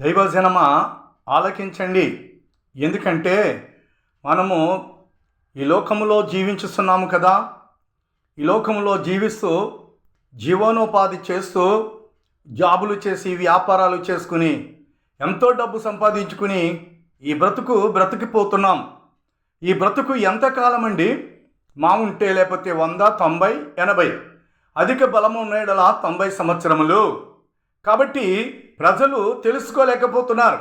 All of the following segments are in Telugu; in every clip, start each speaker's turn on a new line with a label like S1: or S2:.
S1: దైవజనమ ఆలకించండి. ఎందుకంటే మనము ఈ లోకములో జీవించుస్తున్నాము కదా. ఈ లోకములో జీవిస్తూ జీవనోపాధి చేస్తూ జాబులు చేసి వ్యాపారాలు చేసుకుని ఎంతో డబ్బు సంపాదించుకుని ఈ బ్రతుకు బ్రతికిపోతున్నాం. ఈ బ్రతుకు ఎంతకాలం అండి మా ఉంటే లేకపోతే వంద తొంభై ఎనభై. అధిక బలము ఉన్నడల తొంభై సంవత్సరములు. కాబట్టి ప్రజలు తెలుసుకోలేకపోతున్నారు.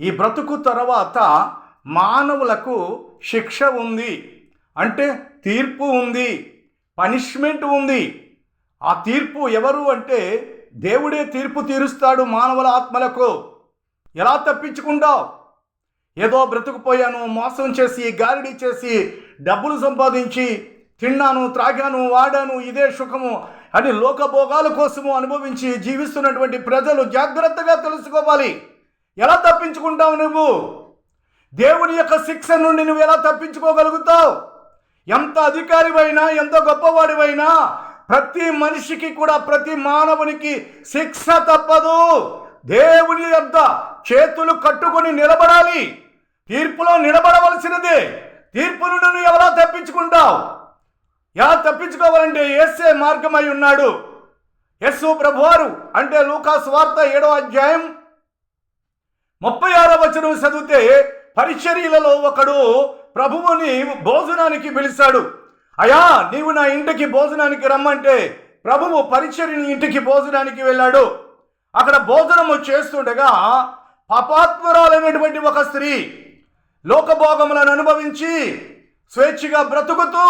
S1: ఈ బ్రతుకు తర్వాత మానవులకు శిక్ష ఉంది. అంటే తీర్పు ఉంది. పనిష్మెంట్ ఉంది. ఆ తీర్పు ఎవరు అంటే దేవుడే తీర్పు తీరుస్తాడు మానవుల ఆత్మలకు. ఎలా తప్పించుకుంటావు? ఏదో బ్రతుకుపోయాను మోసం చేసి గాలిడి చేసి డబ్బులు సంపాదించి తిన్నాను త్రాగాను వాడాను ఇదే సుఖము అని లోకభోగాల కోసము అనుభవించి జీవిస్తున్నటువంటి ప్రజలు జాగ్రత్తగా తెలుసుకోవాలి. ఎలా తప్పించుకుంటావు నువ్వు? దేవుని యొక్క శిక్ష నుండి నువ్వు ఎలా తప్పించుకోగలుగుతావు? ఎంత అధికారివైనా ఎంత గొప్పవాడివైనా ప్రతి మనిషికి కూడా ప్రతి మానవునికి శిక్ష తప్పదు. దేవుని యొక్క చేతులు కట్టుకొని నిలబడాలి. తీర్పులో నిలబడవలసినదే. తీర్పు నుండి నువ్వు ఎలా తప్పించుకుంటావు? ఎలా తప్పించుకోవాలంటే ఎస్సే మార్గమై ఉన్నాడు. యస్సు ప్రభువారు అంటే లూకాస్ వార్త ఏడో అధ్యాయం ముప్పై ఆరో వచనం చదివితే పరిచర్యలలో ఒకడు ప్రభువుని భోజనానికి పిలిచాడు. అయా నీవు నా ఇంటికి భోజనానికి రమ్మంటే ప్రభువు పరిచర్యని ఇంటికి భోజనానికి వెళ్ళాడు. అక్కడ భోజనము చేస్తుండగా పాపాత్మురాలైనటువంటి ఒక స్త్రీ లోకభోగములను అనుభవించి స్వేచ్ఛగా బ్రతుకుతూ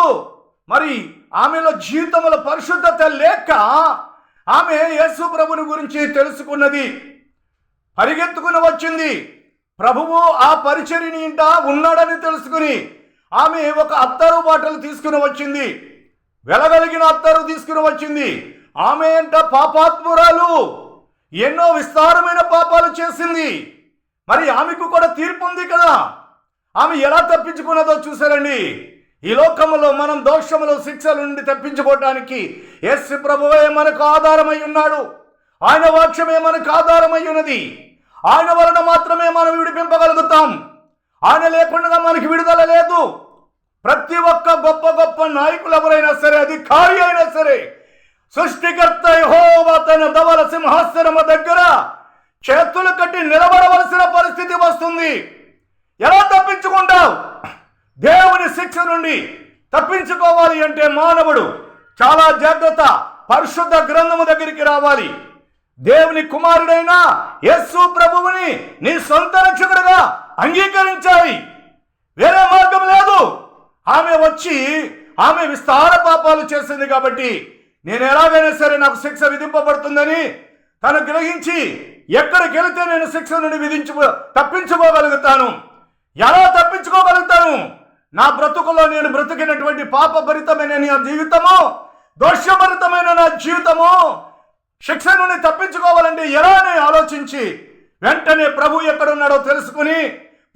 S1: మరి ఆమెలో జీవితముల పరిశుద్ధత లేక ఆమె యేసు ప్రభుని గురించి తెలుసుకున్నది. పరిగెత్తుకుని వచ్చింది. ప్రభువు ఆ పరిచర్ని ఇంట ఉన్నాడని తెలుసుకుని ఆమె ఒక అత్తరు బాటలు తీసుకుని వచ్చింది. వెలగలిగిన అత్తరు తీసుకుని వచ్చింది. ఆమె ఎంట పాపాత్మురాలు ఎన్నో విస్తారమైన పాపాలు చేసింది. మరి ఆమెకు కూడా తీర్పు ఉంది కదా. ఆమె ఎలా తప్పించుకున్నదో చూసారండి ఈ లోకములో మనం దోషములు శిక్షల నుండి తప్పించుకోవటానికి ఎస్ ప్రభువే మనకు ఆధారమై ఉన్నాడు. ఆయన వాక్యమే మనకు ఆధారమై ఉన్నది. ఆయన వలన మాత్రమే మనం విడిపింపగలుగుతాం. ఆయన లేకుండా మనకి విడుదల లేదు. ప్రతి ఒక్క గొప్ప గొప్ప నాయకులు ఎవరైనా సరే అధికారి అయినా సరే సృష్టికర్త తన ధవల సింహాసనము దగ్గర చేతులు కట్టి నిలబడవలసిన పరిస్థితి వస్తుంది. ఎలా తప్పించుకుంటావు దేవుని శిక్ష నుండి తప్పించుకోవాలి అంటే మానవుడు చాలా జాగ్రత్త పరిశుద్ధ గ్రంథము దగ్గరికి రావాలి. దేవుని కుమారుడైన యస్సు ప్రభువుని నీ సొంత రక్షకుడుగా అంగీకరించాలి. వేరే మార్గం లేదు. ఆమె వచ్చి ఆమె విస్తార పాపాలు చేసింది కాబట్టి నేను ఎలాగైనా సరే నాకు శిక్ష విధింపబడుతుందని తను గ్రహించి ఎక్కడికి వెళితే నేను శిక్ష నుండి విధించు తప్పించుకోగలుగుతాను. ఎలా తప్పించుకోగలుగుతాను? నా బ్రతుకులో నేను బ్రతికినటువంటి పాపభరితమైన నా జీవితము దోషభరితమైన నా జీవితము శిక్ష నుండి తప్పించుకోవాలంటే ఎలా అని ఆలోచించి వెంటనే ప్రభు ఎక్కడున్నాడో తెలుసుకుని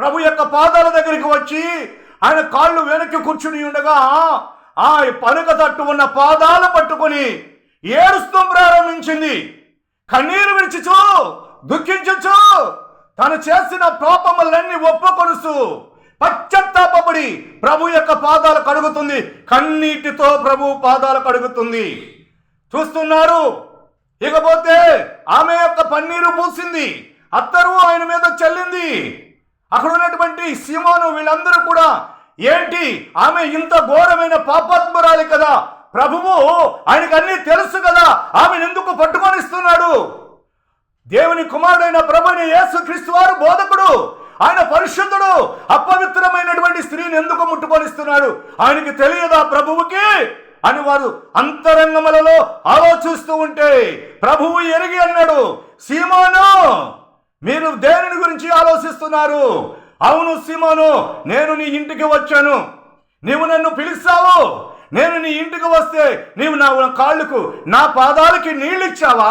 S1: ప్రభు యొక్క పాదాల దగ్గరికి వచ్చి ఆయన కాళ్ళు వెనక్కి కూర్చుని ఉండగా ఆ పనుక తట్టు ఉన్న పాదాలు పట్టుకొని ఏడుస్తూ ప్రారంభించింది. కన్నీరు విడిచిచు దుఃఖించచ్చు తను చేసిన పాపములన్నీ ఒప్పుకొనుసు పశ్చత్తాపడి ప్రభు యొక్క పాదాలు కడుగుతుంది. కన్నీటితో ప్రభు పాదాలు కడుగుతుంది. చూస్తున్నారు? ఇకపోతే ఆమె యొక్క పన్నీరు పూసింది. అత్తరు ఆయన మీద చల్లింది. అక్కడ ఉన్నటువంటి సీమాను వీళ్ళందరూ కూడా ఏంటి? ఆమె ఇంత ఘోరమైన పాపాత్మరాలి కదా. ప్రభువు ఆయనకు అన్నీ తెలుసు కదా. ఆమెను ఎందుకు పట్టుకొనిస్తున్నాడు దేవుని కుమారుడైన ప్రభుని యేసు క్రీస్తు వారు బోధకుడు. ఆయన పరిశుద్ధుడు అపవిత్రమైనటువంటి స్త్రీని ఎందుకు ముట్టుకొనిస్తున్నాడు? ఆయనకి తెలియదా ప్రభువుకి? అని వారు అంతరంగములలో ఆలోచిస్తూ ఉంటే ప్రభువు ఎరిగి అన్నాడు సీమాను మీరు దేనిని గురించి ఆలోచిస్తున్నారు? అవును సీమాను నేను నీ ఇంటికి వచ్చాను. నీవు నన్ను పిలిచావు. నేను నీ ఇంటికి వస్తే నీవు నా కాళ్ళకు నా పాదాలకి నీళ్ళు ఇచ్చావా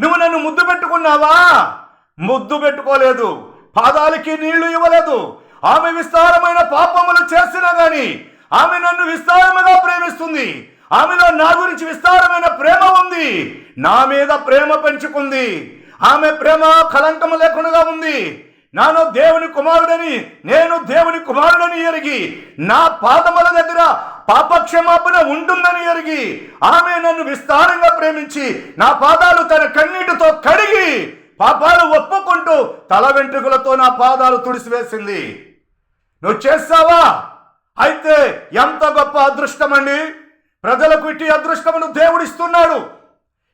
S1: నువ్వు నన్ను ముద్దు పెట్టుకున్నావా? ముద్దు పెట్టుకోలేదు. పాదాలకి నీళ్ళు ఇవ్వలేదు. ఆమె విస్తారమైన పాపములు చేసినా గాని ఆమె నన్ను విస్తారముగా ప్రేమిస్తుంది. ఆమెలో నా గురించి విస్తారమైన ప్రేమ ఉంది. నా మీద ప్రేమ పెంచుకుంది. ఆమె ప్రేమ కలంకము లేకుండా ఉంది. నాను దేవుని కుమారుడని నేను దేవుని కుమారుడని ఎరిగి నా పాదముల దగ్గర పాపక్షమాపణ ఉంటుందని ఎరిగి ఆమె నన్ను విస్తారంగా ప్రేమించి నా పాదాలు తన కన్నీటితో కడిగి పాపాలు ఒప్పుకుంటూ తల వెంట్రుకలతో నా పాదాలు తుడిసివేసింది. నువ్వు చేస్తావా? అయితే ఎంత గొప్ప అదృష్టం అండి. ప్రజలకు ఇట్టి అదృష్టమును దేవుడిస్తున్నాడు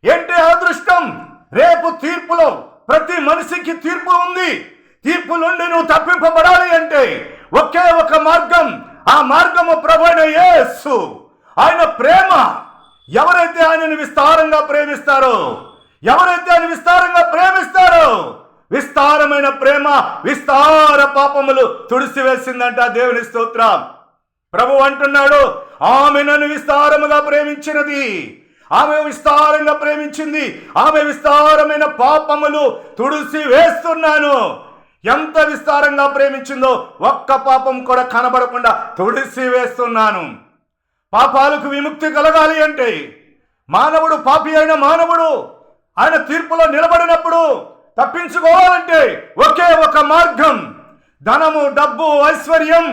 S1: ఏంటి అదృష్టం? రేపు తీర్పులో ప్రతి మనిషికి తీర్పు ఉంది. తీర్పు నుండి నువ్వు తప్పింపబడాలి అంటే ఒకే ఒక మార్గం. ఆ మార్గము ప్రభైన యేసు. ఆయన ప్రేమ. ఎవరైతే ఆయనను విస్తారంగా ప్రేమిస్తారో ఎవరైతే ఆయన విస్తారంగా ప్రేమిస్తారో విస్తారమైన ప్రేమ విస్తార పాపములు తుడిసివేసిందంట దేవుని స్తోత్రం. ప్రభు అంటున్నాడు ఆమె నన్ను విస్తారముగా ప్రేమించినది ఆమె విస్తారంగా ప్రేమించింది ఆమె విస్తారమైన పాపములు తుడిసి వేస్తున్నాను ఎంత విస్తారంగా ప్రేమించిందో ఒక్క పాపం కూడా కనబడకుండా తుడిసి వేస్తున్నాను పాపాలకు విముక్తి కలగాలి అంటే మానవుడు పాపి అయిన మానవుడు ఆయన తీర్పులో నిలబడినప్పుడు తప్పించుకోవాలంటే ఒకే ఒక మార్గం. ధనము డబ్బు ఐశ్వర్యం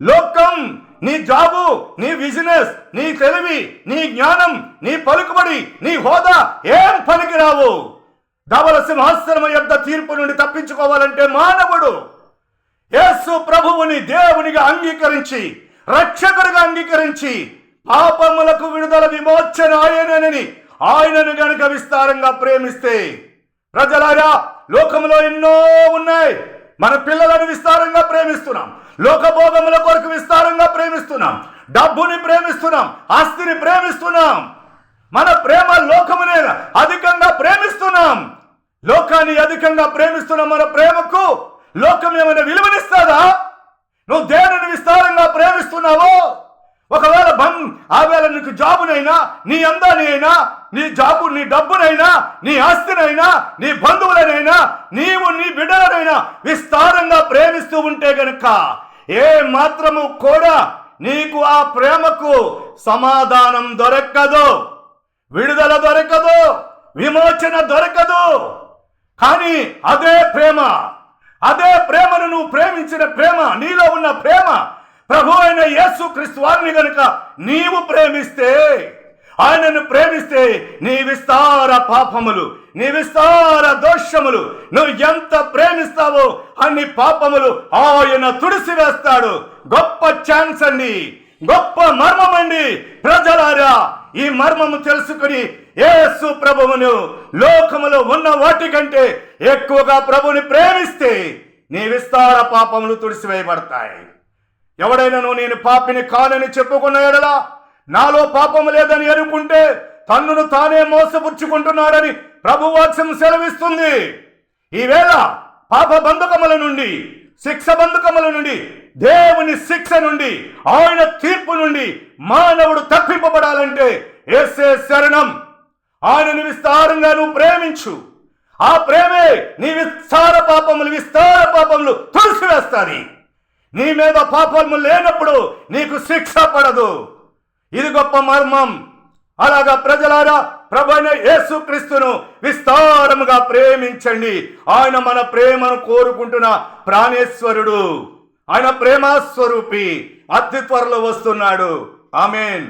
S1: లోకం నీ జాబు నీ బిజినెస్ నీ తెలివి నీ జ్ఞానం నీ పలుకుబడి నీ హోదా ఏం పనికిరావు? ధవల సింహాసనం యొక్క తీర్పు నుండి తప్పించుకోవాలంటే మానవుడు యేసు ప్రభువుని దేవునిగా అంగీకరించి రక్షకుడిగా అంగీకరించి పాపములకు విడుదల విమోచన ఆయనని ఆయనను గనుక విస్తారంగా ప్రేమిస్తే ప్రజలారా లోకంలో ఎన్నో ఉన్నాయి. మన పిల్లలను విస్తారంగా ప్రేమిస్తున్నాం. లోకభోగముల కొరకు విస్తారంగా ప్రేమిస్తున్నాం. డబ్బుని ప్రేమిస్తున్నాం. ఆస్తిని ప్రేమిస్తున్నాం. మన ప్రేమ లోకమునే అధికంగా ప్రేమిస్తున్నాం. లోకాన్ని అధికంగా ప్రేమిస్తున్న మన ప్రేమకు లోకం ఏమైనా విలువనిస్తుందా? నువ్వు దేనిని విస్తారంగా ప్రేమిస్తున్నావో? ఒకవేళ బంగ్ ఆవేళ నీకు జాబునైనా నీ అందాన్ని అయినా నీ జాబు నీ డబ్బునైనా నీ ఆస్తినైనా నీ బంధువులనైనా నీవు నీ బిడ్డలనైనా విస్తారంగా ప్రేమిస్తూ ఉంటే గనుక ఏ మాత్రము కూడా నీకు ఆ ప్రేమకు సమాధానం దొరకదు విడుదల దొరకదు విమోచన దొరకదు. కానీ అదే ప్రేమ అదే ప్రేమను నువ్వు ప్రేమించిన ప్రేమ నీలో ఉన్న ప్రేమ ప్రభు అయిన యేసు క్రీస్తు వారిని గనుక నీవు ప్రేమిస్తే ఆయనను ప్రేమిస్తే నీ విస్తార పాపములు నీ విస్తార దోషములు నువ్వు ఎంత ప్రేమిస్తావో అన్ని పాపములు ఆయన తుడిసివేస్తాడు. గొప్ప ఛాన్స్ అండి. గొప్ప మర్మం అండి. ప్రజలారా ఈ మర్మము తెలుసుకుని యేసు ప్రభువును లోకములో ఉన్న వాటికంటే ఎక్కువగా ప్రభుని ప్రేమిస్తే నీ విస్తార పాపములు తుడిసివేయబడతాయి. నువ్వు నేను పాపిని కానని చెప్పుకున్న ఎడలా నాలో పాపం లేదని అనుకుంటే తన్నును తానే మోసపుచ్చుకుంటున్నాడని ప్రభువాక్యం సెలవిస్తుంది. ఈవేళ పాప బంధకముల నుండి శిక్ష బంధకముల నుండి దేవుని శిక్ష నుండి ఆయన తీర్పు నుండి మానవుడు తప్పింపబడాలంటే ఏసే శరణం. ఆయనను విస్తారంగా నువ్వు ప్రేమించు. ఆ ప్రేమే నీ విస్తార పాపములు విస్తార పాపములు తుడిసివేస్తుంది నీ మీద పాపము లేనప్పుడు నీకు శిక్ష పడదు. ఇది గొప్ప మర్మం. అలాగా ప్రజలారా ప్రభైన యేసుక్రీస్తును విస్తారముగా ప్రేమించండి. ఆయన మన ప్రేమను కోరుకుంటున్న ప్రాణేశ్వరుడు. ఆయన ప్రేమస్వరూపి. అతి త్వరలో వస్తున్నాడు. ఆమెన్.